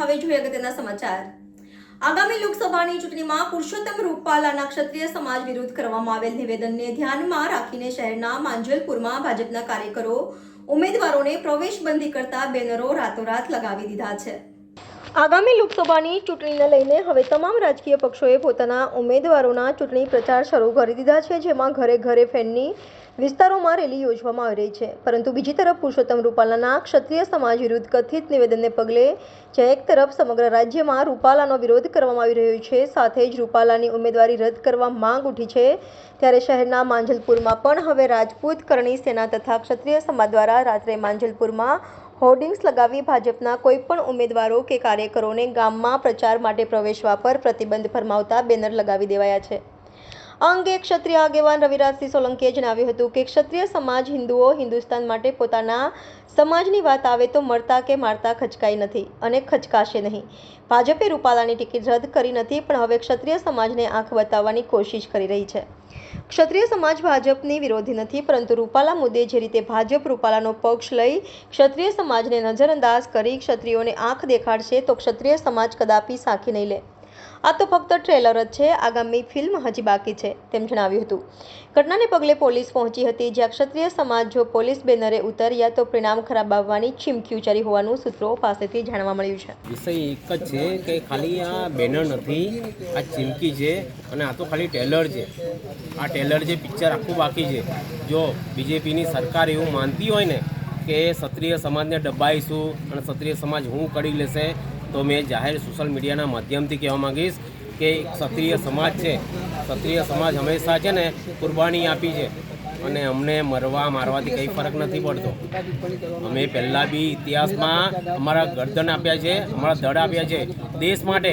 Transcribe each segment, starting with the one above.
હવે જોઈએ અગત્યના સમાચાર. આગામી લોકસભાની ચૂંટણીમાં પુરુષોત્તમ રૂપાલાના ક્ષત્રિય સમાજ વિરુદ્ધ કરવામાં આવેલ નિવેદનને ધ્યાનમાં રાખીને શહેરના માંજલપુરમાં ભાજપના કાર્યકરો, ઉમેદવારોને પ્રવેશબંધી કરતા બેનરો રાતોરાત લગાવી દીધા છે. આગામી લોકસભાની ચૂંટણીને લઈને હવે તમામ રાજકીય પક્ષોએ પોતાના ઉમેદવારોના ચૂંટણી પ્રચાર શરૂ કરી દીધા છે, જેમાં ઘરે ઘરે ફેનની વિસ્તારોમાં રેલી યોજવામાં આવી રહી છે. પરંતુ બીજી તરફ પુરુષોત્તમ રૂપાલાના ક્ષત્રિય સમાજ વિરુદ્ધ કથિત નિવેદનને પગલે જ્યાં એક તરફ સમગ્ર રાજ્યમાં રૂપાલાનો વિરોધ કરવામાં આવી રહ્યો છે. સાથે જ રૂપાલાની ઉમેદવારી રદ કરવા માંગ ઉઠી છે. ત્યારે શહેરના માંજલપુરમાં પણ હવે રાજપૂત કરણી સેના તથા ક્ષત્રિય સમાજ દ્વારા રાત્રે માંજલપુરમાં હોર્ડિંગ્સ લગાવી ભાજપના કોઈ પણ ઉમેદવારો કે કાર્યકરોને ગામમાં પ્રચાર માટે પ્રવેશવા પર પ્રતિબંધ ફરમાવતા બેનર લગાવી દેવાયા છે. આ અંગે ક્ષત્રિય આગેવાન રવિરાજસિંહ સોલંકીએ જણાવ્યું હતું કે ક્ષત્રિય સમાજ હિન્દુઓ હિન્દુસ્તાન માટે પોતાના સમાજની વાત આવે તો મરતા કે મારતા ખચકાઈ નથી અને ખચકાશે નહીં. ભાજપે રૂપાલાની ટિકિટ રદ કરી નથી, પણ હવે ક્ષત્રિય સમાજને આંખ બતાવવાની કોશિશ કરી રહી છે. ક્ષત્રિય સમાજ ભાજપની વિરોધી નથી, પરંતુ રૂપાલા મુદ્દે જે રીતે ભાજપ રૂપાલાનો પક્ષ લઈ ક્ષત્રિય સમાજને નજરઅંદાજ કરી ક્ષત્રિયોને આંખ દેખાડશે, તો ક્ષત્રિય સમાજ કદાપી સાંખી નહીં લે. આ તો ફક્ત ટ્રેલર જ છે. આગામી ફિલ્મ હજી બાકી છે, તેમ જણાવ્યું હતું. ઘટનાને પગલે પોલીસ પહોંચી હતી, જ્યાં ક્ષત્રિય સમાજ જો પોલીસ બેનરે ઉતર્યા તો પરિણામ ખરાબ આવવાની ચીમકી ઉચ્ચારી હોવાનું સૂત્રો પાસેથી જાણવા મળ્યું છે. વિષય એક જ છે કે ખાલી આ બેનર નથી, આ ચીમકી છે અને આ તો ખાલી ટેલર છે. આ ટેલર જે પિક્ચર આખું બાકી છે. જો બીજેપીની સરકાર એવું માનતી હોય ને કે ક્ષત્રિય સમાજને ડબાઈશું અને ક્ષત્રિય સમાજ હું કરી લેશે તો મેં જાહેર સોશિયલ મીડિયાના માધ્યમથી કહેવા માંગીશ કે ક્ષત્રિય સમાજ છે. ક્ષત્રિય સમાજ હંમેશા છે ને કુરબાની આપી છે. અને અમને મરવા, મારવાથી કંઈ ફરક નથી પડતો. અમે પહેલાં બી ઇતિહાસમાં અમારા ગરદન આપ્યા છે, અમારા દળ આપ્યા છે. દેશ માટે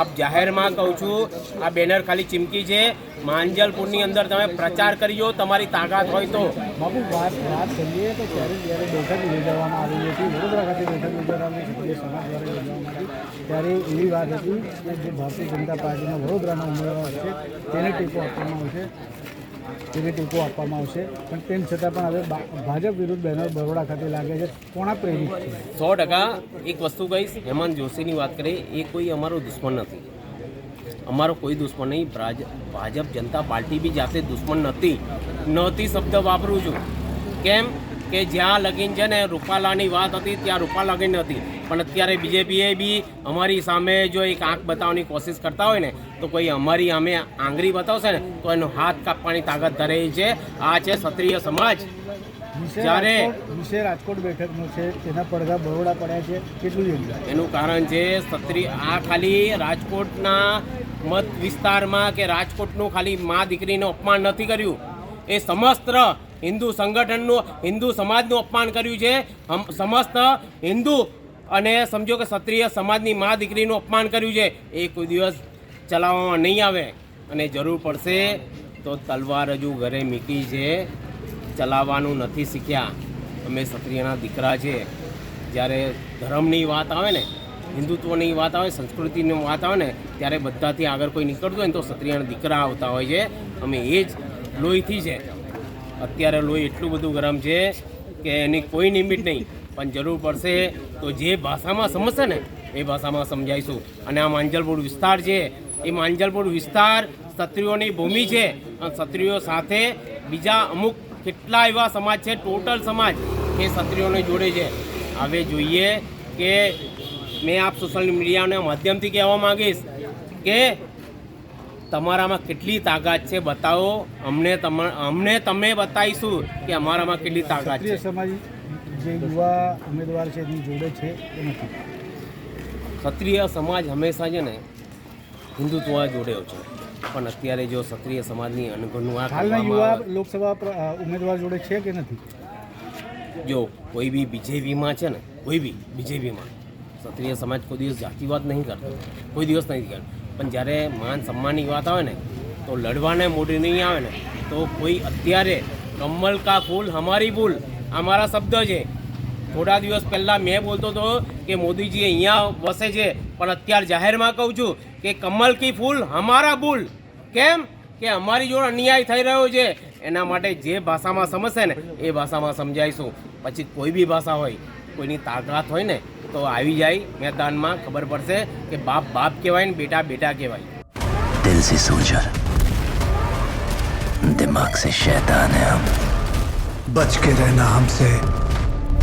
આપ જાહેરમાં કહું છું, આ બેનર ખાલી ચીમકી છે. માંજલપુરની અંદર તમે પ્રચાર કરજો તમારી તાકાત હોય તો. બાબુ વાત વાત કરીએ તો ત્યારે જ્યારે બેઠક યોજવામાં આવી હતી, વડોદરા ખાતે બેઠક યોજવામાં ક્ષત્રિય સમાજ દ્વારા યોજવામાં આવી ત્યારે એવી વાત હતી કે જે ભારતીય જનતા પાર્ટીના વડોદરાના ઉમેદવાર છે, તેને ટેકો આપવામાં આવશે. તેને ટેકો આપવામાં આવશે. પણ તેમ છતાં પણ હવે ભાજપ વિરુદ્ધ બેનર બરોડા ખાતે લાગે છે. કોણા પ્રેરિત છે? સો ટકા એક વસ્તુ કહીશ. હેમંત જોશીની વાત કરીએ, એ કોઈ અમારો દુશ્મન નથી. અમારો કોઈ દુશ્મન નહીં. ભાજ- ભાજપ જનતા પાર્ટી બી જાતે દુશ્મન નથી. નહોતી શબ્દ વાપરું છું. કેમ? કે જ્યાં લગીન છે ને, રૂપાલાની વાત હતી, ત્યાં રૂપાલા લગીન હતી. પણ અત્યારે બીજેપીએ બી અમારી સામે જો એક આંખ બતાવવાની કોશિશ કરતા હોય ને તો કોઈ અમારી અમે આંગળી બતાવશે ને તો એનો હાથ કાપવાની તાકાત ધરે છે. આ છે ક્ષત્રિય સમાજ. જ્યારે- વિશે રાજકોટ બેઠકનો છે તેના પડઘા બરોડા પડ્યા છે કેટલું યોગ્ય એનું કારણ છે ક્ષત્રિય આ ખાલી રાજકોટના મત વિસ્તારમાં કે રાજકોટનું ખાલી મા દીકરીનું અપમાન નથી કર્યું. એ સમસ્ત હિન્દુ સંગઠનનું હિન્દુ સમાજનું અપમાન કર્યું છે. સમસ્ત હિન્દુ અને સમજો કે ક્ષત્રિય સમાજની મા દીકરીનું અપમાન કર્યું છે. એ કોઈ દિવસ ચલાવવામાં નહીં આવે. અને જરૂર પડશે તો તલવાર હજુ ઘરે મીકી છે. ચલાવવાનું નથી શીખ્યા. અમે ક્ષત્રિયના દીકરા છે. જ્યારે ધર્મની વાત આવે ને, હિન્દુત્વની વાત આવે, સંસ્કૃતિની વાત આવે ને, ત્યારે બધાથી આગળ કોઈ નીકળતું હોય ને તો ક્ષત્રિયના દીકરા આવતા હોય છે. અમે એ જ લોહીથી છે. અત્યારે લોહી એટલું બધું ગરમ છે કે એની કોઈ નિમિટ નહીં. પણ જરૂર પડશે તો જે ભાષામાં સમજશે ને, એ ભાષામાં સમજાવીશું અને આ માંજલપુર વિસ્તાર છે, એ માંજલપુર વિસ્તાર ક્ષત્રિયોની ભૂમિ છે. અને ક્ષત્રિયો સાથે બીજા અમુક કેટલા એવા સમાજ છે, ટોટલ સમાજ એ ક્ષત્રિયોને જોડે છે. હવે જોઈએ કે મેં આપ સોશિયલ મીડિયાના માધ્યમથી કહેવા માંગીશ કે તમારામાં કેટલી તાકાત છે, બતાવો. અમને તમે અમને તમે બતાવીશું કે અમારામાં કેટલી તાકાત છે. જે યુવા ઉમેદવાર છે એની જોડે છે એ નથી. ક્ષત્રિય સમાજ હંમેશા છે ને હિન્દુત્વ જોડ્યો છે. પણ અત્યારે જો ક્ષત્રિય સમાજની અનગણનું આ હાલના યુવા લોકસભા ઉમેદવાર જોડે છે કે નથી? જો કોઈ બી બીજેપીમાં છે ને કોઈ બી બીજેપીમાં ક્ષત્રિય સમાજ કોઈ દિવસ જાતિવાદ નહીં કરતો. કોઈ દિવસ નહીં કરતો. પણ જ્યારે માન સન્માનની વાત આવે ને તો લડવાને મૂડી નહીં આવે ને તો કોઈ અત્યારે કમલ કા ફૂલ હમારી ભૂલ અમારા શબ્દ છે. થોડા દિવસ પહેલાં મેં બોલતો હતો કે મોદીજી અહીંયા વસે છે પણ અત્યારે જાહેરમાં કહું છું કે કમલ કી ફૂલ અમારા ભૂલ કેમ? કે અમારી જોડે અન્યાય થઈ રહ્યો છે. એના માટે જે ભાષામાં સમજશે ને એ ભાષામાં સમજાવીશું. પછી કોઈ બી ભાષા હોય કોઈની તાકાત હોય ને તો આવી જાય મેદાનમાં. ખબર પડશે કે બાપ બાપ કહેવાય ને બેટા બેટા કહેવાય. દિલ સે સોલ્જર. દિમાગ સે શૈતાન હે હમ. બચ કે રહેના હમસે.